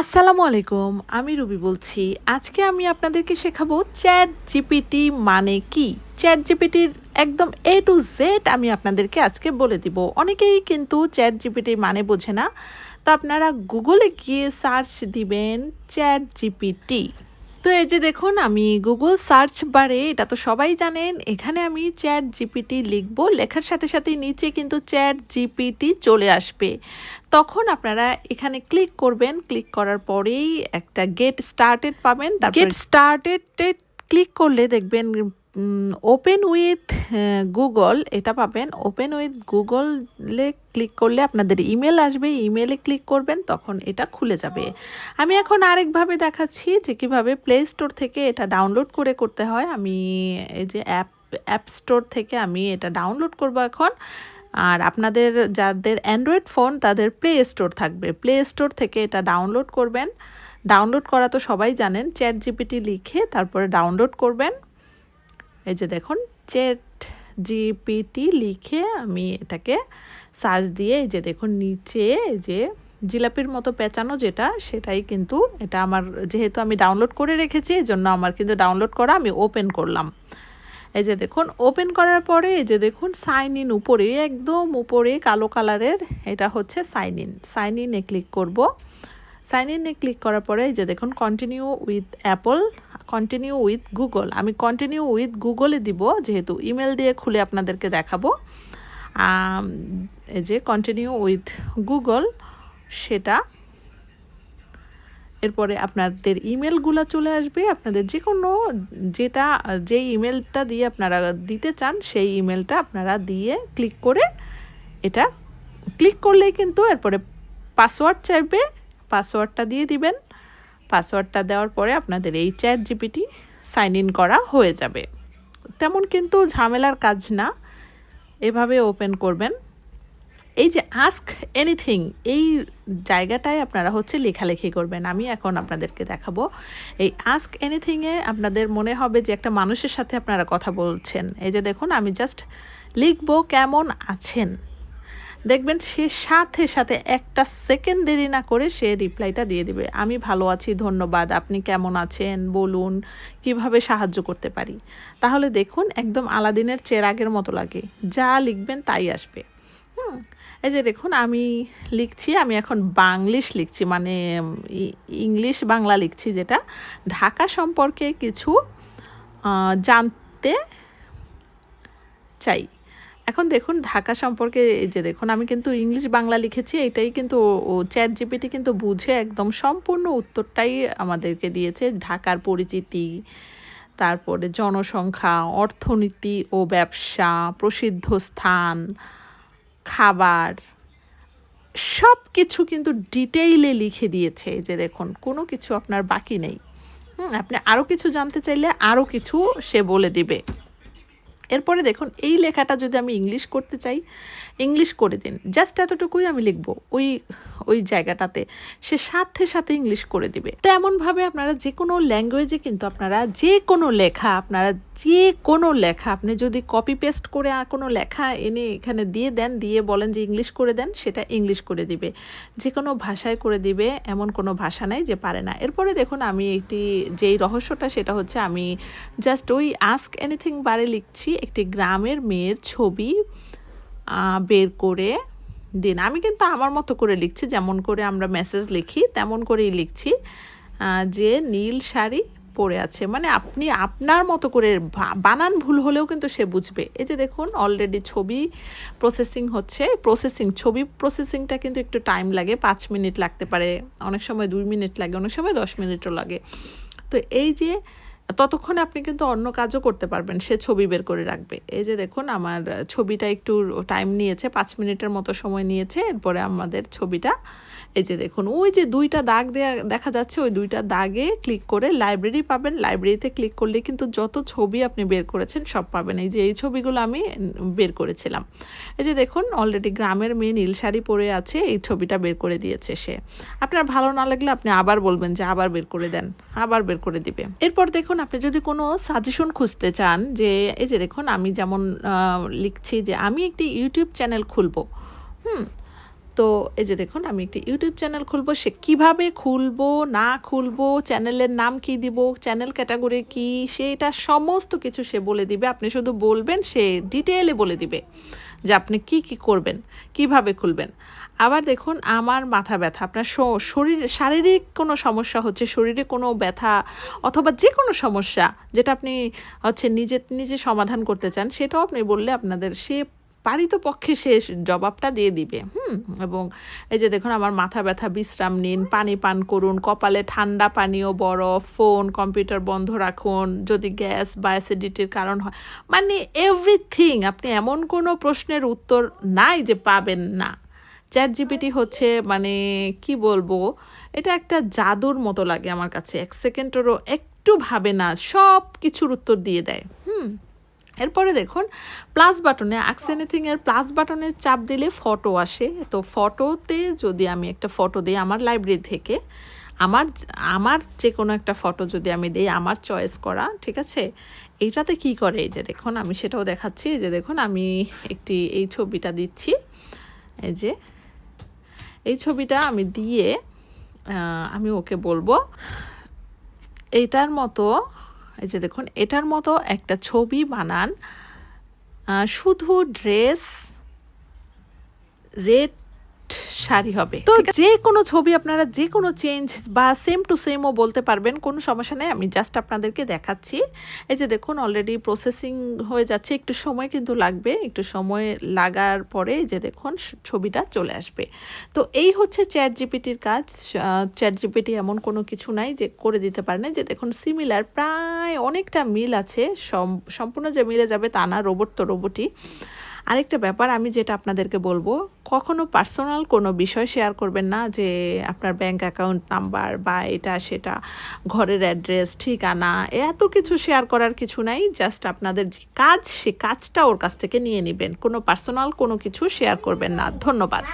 আসসালামু আলাইকুম, আমি রুবি বলছি। আজকে আমি আপনাদেরকে শেখাবো চ্যাট জিপিটি মানে কি? চ্যাট জিপিটির একদম এ টু জেড আমি আপনাদেরকে আজকে বলে দিব। অনেকেই কিন্তু চ্যাট জিপিটি মানে বোঝে না। তা আপনারা গুগলে গিয়ে সার্চ দিবেন চ্যাট জিপিটি। তো এই যে দেখুন, আমি গুগল সার্চ বারে এটা তো সবাই জানেন, এখানে আমি চ্যাট জিপিটি লিখব, লেখার সাথে সাথে নিচে কিন্তু চ্যাট জিপিটি চলে আসবে। তখন আপনারা এখানে ক্লিক করবেন ক্লিক করার পরেই একটা গেট স্টার্টেড পাবেন গেট স্টার্টেড ক্লিক করলে দেখবেন ওপেন উইথ গুগল এটা পাবেন। ওপেন উইথ গুগলে ক্লিক করলে আপনাদের ইমেল আসবে। ইমেলে ক্লিক করবেন, তখন এটা খুলে যাবে। আমি এখন আরেকভাবে দেখাচ্ছি যে কীভাবে প্লে স্টোর থেকে এটা ডাউনলোড করে করতে হয়। আমি এই যে অ্যাপ অ্যাপ স্টোর থেকে আমি এটা ডাউনলোড করব এখন। আর আপনাদের যাদের অ্যান্ড্রয়েড ফোন তাদের প্লে স্টোর থাকবে। প্লে স্টোর থেকে এটা ডাউনলোড করবেন। ডাউনলোড করা তো সবাই জানেন চ্যাট জিপিটি লিখে তারপরে ডাউনলোড করবেন। এই যে দেখুন চেট জিপিটি লিখে আমি এটাকে সার্চ দিয়ে এই যে দেখুন, নিচে যে জিলাপির মতো পেঁচানো যেটা, সেটাই কিন্তু এটা আমার, যেহেতু আমি ডাউনলোড করে রেখেছি এই জন্য আমার কিন্তু ডাউনলোড করা আমি ওপেন করলাম। এই যে দেখুন ওপেন করার পরে এই যে দেখুন সাইন ইন উপরে, একদম উপরে কালো কালারের এটা হচ্ছে সাইন ইন সাইন ইনে ক্লিক করব। সাইন ইনে ক্লিক করার পরে এই যে দেখুন continue with Apple continue with Google আমি কন্টিনিউ উইথ গুগলে দিব, যেহেতু ইমেল দিয়ে খুলে আপনাদেরকে দেখাবো। এই যে কন্টিনিউ উইথ গুগল সেটা এরপরে আপনাদের ইমেলগুলো চলে আসবে। আপনাদের যে কোনো যেটা যে ইমেলটা দিয়ে আপনারা দিতে চান, সেই ইমেলটা আপনারা দিয়ে ক্লিক করে এটা ক্লিক করলেই কিন্তু এরপরে পাসওয়ার্ড চাইবে। পাসওয়ার্ডটা দিয়ে দিবেন। পাসওয়ার্ডটা দেওয়ার পরে আপনাদের এই চ্যাট জিপিটি সাইন ইন করা হয়ে যাবে। তেমন কিন্তু ঝামেলার কাজ না। এভাবে ওপেন করবেন। এই যে আস্ক এনিথিং, এই জায়গাটায় আপনারা হচ্ছে লেখালেখি করবেন। আমি এখন আপনাদেরকে দেখাবো। এই আস্ক এনিথিংয়ে আপনাদের মনে হবে যে একটা মানুষের সাথে আপনারা কথা বলছেন। এই যে দেখুন, আমি জাস্ট লিখব কেমন আছেন। দেখবেন সে সাথে সাথে একটা সেকেন্ড দেরি না করে সে রিপ্লাইটা দিয়ে দিবে। আমি ভালো আছি, ধন্যবাদ, আপনি কেমন আছেন, বলুন, কীভাবে সাহায্য করতে পারি? তাহলে দেখুন, একদম আলাদিনের চেরাগের মতো লাগে। যা লিখবেন তাই আসবে। হুম, এই যে দেখুন, আমি লিখছি, আমি এখন বাংলিশ লিখছি মানে ইংলিশ বাংলা লিখছি যেটা। ঢাকা সম্পর্কে কিছু জানতে চাই। এখন দেখুন, ঢাকা সম্পর্কে যে দেখুন, আমি কিন্তু ইংলিশ বাংলা লিখেছি, এটাই কিন্তু ও চ্যাট জিপিটি কিন্তু বুঝে একদম সম্পূর্ণ উত্তরটাই আমাদেরকে দিয়েছে। ঢাকার পরিচিতি, তারপরে জনসংখ্যা, অর্থনীতি ও ব্যবসা, প্রসিদ্ধ স্থান, খাবার সব কিছু কিন্তু ডিটেইলে লিখে দিয়েছে। যে দেখুন, কোনো কিছু আপনার বাকি নেই। আপনি আরও কিছু জানতে চাইলে আরও কিছু সে বলে দিবে। এরপরে দেখুন, এই লেখাটা যদি আমি ইংলিশ করতে চাই ইংলিশ করে দিন। জাস্ট এতটুকুই আমি লিখব ওই ওই জায়গাটাতে। সে সাথে সাথে ইংলিশ করে দিবে। তো এমনভাবে আপনারা যে কোনো ল্যাঙ্গুয়েজে কিন্তু আপনারা যে কোনো লেখা, আপনারা যে কোনো লেখা, আপনি যদি কপি পেস্ট করে আর কোনো লেখা এনে এখানে দিয়ে দেন, দিয়ে বলেন যে ইংলিশ করে দেন, সেটা ইংলিশ করে দিবে। যে কোনো ভাষায় করে দিবে, এমন কোনো ভাষা নাই যে পারে না। এরপরে দেখুন, আমি একটি যেই রহস্যটা, সেটা হচ্ছে আমি জাস্ট ওই আস্ক এনিথিং বারে লিখছি। একটি গ্রামের মেয়ের ছবি বের করে দিন। আমি কিন্তু আমার মতো করে লিখছি, যেমন করে আমরা মেসেজ লিখি, তেমন করেই লিখছি যে নীল শাড়ি পড়ে আছে। মানে আপনি আপনার মতো করে বানান ভুল হলেও কিন্তু সে বুঝবে। এই যে দেখুন অলরেডি ছবি প্রসেসিং হচ্ছে। প্রসেসিং ছবি প্রসেসিংটা কিন্তু একটু টাইম লাগে, পাঁচ মিনিট লাগতে পারে, অনেক সময় দুই মিনিট লাগে, অনেক সময় দশ মিনিটও লাগে। তো এই যে ততক্ষণে আপনি কিন্তু অন্য কাজও করতে পারবেন, সে ছবি বের করে রাখবে। এই যে দেখুন, আমার ছবিটা একটু টাইম নিয়েছে, পাঁচ মিনিটের মতো সময় নিয়েছে, এরপরে আমাদের ছবিটা এই যে দেখুন, ওই যে দুইটা দাগ দেয়া, দেখা যাচ্ছে ওই দুইটা দাগে ক্লিক করে লাইব্রেরি পাবেন। লাইব্রেরিতে ক্লিক করলে কিন্তু যত ছবি আপনি বের করেছেন সব পাবেন। এই যে এই ছবিগুলো আমি বের করেছিলাম। এই যে দেখুন অলরেডি গ্রামের মেয়ে নীল শাড়ি পরে আছে, এই ছবিটা বের করে দিয়েছে সে। আপনার ভালো না লাগলে আপনি আবার বলবেন যে আবার বের করে দেন, আবার বের করে দিবে। এরপর দেখুন, আপনি যদি কোনো সাজেশন খুঁজতে চান যে, এই যে দেখুন, আমি যেমন লিখছি যে, আমি একটি ইউটিউব চ্যানেল খুলবো। হুম তো এই যে দেখুন, আমি একটি ইউটিউব চ্যানেল খুলবো, সে কীভাবে খুলবো, না খুলবো, চ্যানেলের নাম কি দিব, চ্যানেল ক্যাটাগরি কি, সেটা সমস্ত কিছু সে বলে দিবে। আপনি শুধু বলবেন, সে ডিটেলে বলে দিবে যে আপনি কি কি করবেন, কীভাবে খুলবেন। আবার দেখুন, আমার মাথা ব্যথা, আপনার শরীর, শারীরিক কোনো সমস্যা হচ্ছে, শরীরে কোনো ব্যথা অথবা যে কোনো সমস্যা, যেটা আপনি হচ্ছে নিজে নিজে সমাধান করতে চান, সেটাও আপনি বললে আপনাদের সে পারিতপক্ষে সে জবাবটা দিয়ে দিবে। হুম, এবং এই যে দেখুন আমার মাথা ব্যথা, বিশ্রাম নিন, পানি পান করুন, কপালে ঠান্ডা পানীয়, বরফ, ফোন, কম্পিউটার বন্ধ রাখুন, যদি গ্যাস বা অ্যাসিডিটির কারণ হয়। মানে এভরিথিং আপনি এমন কোনো প্রশ্নের উত্তর নাই যে পাবেন না। চ্যাট জিপিটি হচ্ছে মানে কি বলব, এটা একটা জাদুর মতো লাগে আমার কাছে। এক সেকেন্ডেরও একটু ভাবে না সব কিছুর উত্তর দিয়ে দেয়। এরপরে দেখুন প্লাস বাটনে আক্স এনিথিং এর প্লাস বাটনে চাপ দিলে ফটো আসে। তো ফটোতে যদি আমি একটা ফটো দিই আমার লাইব্রেরি থেকে আমার আমার যে কোনো একটা ফটো যদি আমি দিই আমার চয়েস করা ঠিক আছে? এইটাতে কি করে? এই যে দেখুন আমি সেটাও দেখাচ্ছি। এই যে দেখুন আমি একটি এই ছবিটা দিচ্ছি। এই যে এই ছবিটা আমি দিয়ে আমি ওকে বলব এইটার মতো এই যে দেখুন এটার মতো একটা ছবি বানান। শুধু ড্রেস রেড শাড়ি হবে। তো যে কোনো ছবি আপনারা যে কোনো চেঞ্জ বা সেম টু সেমও বলতে পারবেন কোনো সমস্যা নেই। আমি জাস্ট আপনাদেরকে দেখাচ্ছি। এই যে দেখুন অলরেডি প্রসেসিং হয়ে যাচ্ছে। একটু সময় কিন্তু লাগবে। একটু সময় লাগার পরে এই যে দেখুন ছবিটা চলে আসবে। তো এই হচ্ছে চ্যাট জিপিটির কাজ চ্যাট জিপিটি এমন কোনো কিছু নাই যে করে দিতে পারে না যে দেখুন সিমিলার প্রায় অনেকটা মিল আছে। সম- সম্পূর্ণ যে মিলে যাবে তা না রোবট তো রোবটই আরেকটা ব্যাপার আমি যেটা আপনাদেরকে বলব, কখনো পার্সোনাল কোনো বিষয় শেয়ার করবেন না যে আপনার ব্যাংক অ্যাকাউন্ট নাম্বার বা এটা, সেটা, ঘরের অ্যাড্রেস ঠিকানা, এত কিছু শেয়ার করার কিছু নাই জাস্ট আপনাদের যে কাজ, সে কাজটা ওর কাছ থেকে নিয়ে নেবেন। কোনো পার্সোনাল কোনো কিছু শেয়ার করবেন না। ধন্যবাদ।